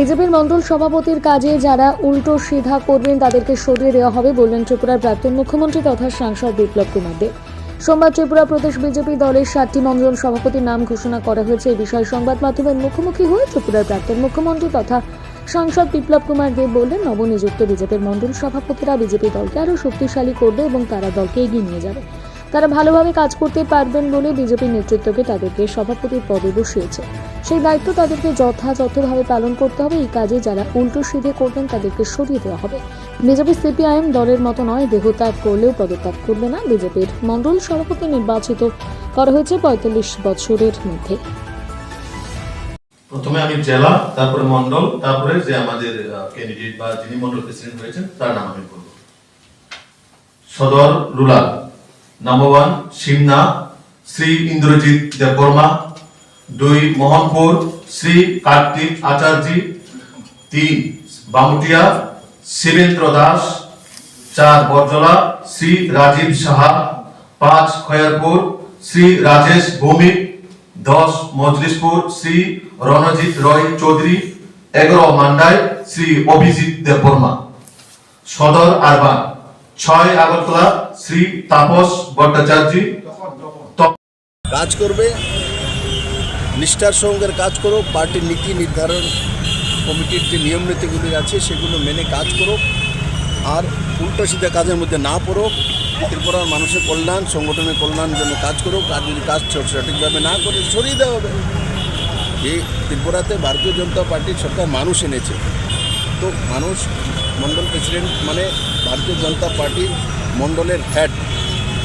বিজেপির মণ্ডল সভাপতির কাজে যারা উল্টো সিধা করবেন তাদেরকে সরিয়ে দেওয়া হবে, বললেন ত্রিপুরার প্রাক্তন মুখ্যমন্ত্রী তথা সাংসদ বিপ্লব কুমার দেব সোমবার ত্রিপুরা প্রদেশ বিজেপি দলের সাতটি মন্ডল সভাপতির নাম ঘোষণা করা হয়েছে। এই বিষয়ে সংবাদ মাধ্যমের মুখোমুখি হয়ে ত্রিপুরার প্রাক্তন মুখ্যমন্ত্রী তথা সাংসদ বিপ্লব কুমার দেব বললেন, নবনিযুক্ত বিজেপির মণ্ডল সভাপতিরা বিজেপি দলকে আরও শক্তিশালী করবে এবং তারা দলকে এগিয়ে নিয়ে যাবে। তারা ভালোভাবে কাজ করতে পারবেন বলে বিজেপি নেতৃত্বকে তাদেরকে সভাপতির পদে বসিয়েছে। সেই দায়িত্ব তাদেরকে যথাযথভাবে পালন করতে হবে। এই কাজে যারা উল্টো সিধে করবেন, তাদেরকে সরিয়ে দেওয়া হবে। বিজেপি সিপিআইএম দলের মতো নয়, দেহত্যাগ করলেও পদত্যাগ করবে না বিজেপির মণ্ডল সভাপতি নির্বাচিত করা হয়েছে পঁয়তাল্লিশ বছরের মধ্যে। প্রথমে আমি জেলা, তারপরে মন্ডল তারপরে যে আমাদের ক্যান্ডিডেট বা যিনি মন্ডল প্রেসিডেন্ট হয়েছেন তার নাম আমি বলব। Sadar rural number one Simna Shri Indrajit Debbarma দুই মোহনপুর শ্রী কার্তিক আচার্যি তিন বামুটিয়া শিবেন্দ্র দাস চার বরজলা শ্রী রাজীব সাহা পাঁচ খয়ারপুর শ্রী রাজেশ ভৌমিক দশ মজলিশপুর শ্রী রণজিৎ রয় চৌধুরী এগারো মান্ডায় শ্রী অভিজিৎ দেববর্মা সদর আরবান ছয় আগরতলা শ্রী তাপস ভট্টাচার্য। কাজ করবে, নিষ্ঠার সঙ্গে কাজ করো পার্টির নীতি নির্ধারণ কমিটির যে নিয়ম নীতিগুলি আছে সেগুলো মেনে কাজ করো আর উল্টো সিধা কাজের মধ্যে না পড়ো ত্রিপুরার মানুষের কল্যাণ, সংগঠনের কল্যাণের জন্য কাজ করো আর যদি কাজ সঠিকভাবে না করে সরিয়ে দেওয়া হবে। এই ত্রিপুরাতে ভারতীয় জনতা পার্টির সরকার মানুষ এনেছে। তো মানুষ মণ্ডল প্রেসিডেন্ট মানে ভারতীয় জনতা পার্টির মণ্ডলের হেড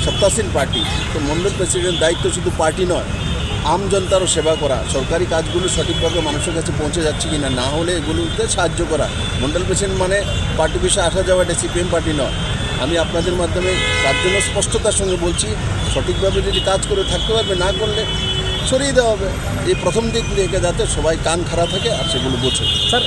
সত্তাসীন পার্টি। তো মণ্ডল প্রেসিডেন্ট দায়িত্ব শুধু পার্টি নয়, আম জনতারও সেবা করা, সরকারি কাজগুলো সঠিকভাবে মানুষের কাছে পৌঁছে যাচ্ছে কি না না হলে এগুলোতে সাহায্য করা। মণ্ডল প্রেসিডেন্ট মানে পার্টি বিষয়ে আসা যাওয়া এটা সিপিএম পার্টি নয়। আমি আপনাদের মাধ্যমে তার জন্য স্পষ্টতার সঙ্গে বলছি, সঠিকভাবে যদি কাজ করে থাকতে পারবে, না করলে সরিয়ে দেওয়া হবে। এই প্রথম দিক থেকে যাতে সবাই কান খারাপ থাকে আর সেগুলো বোঝে। স্যার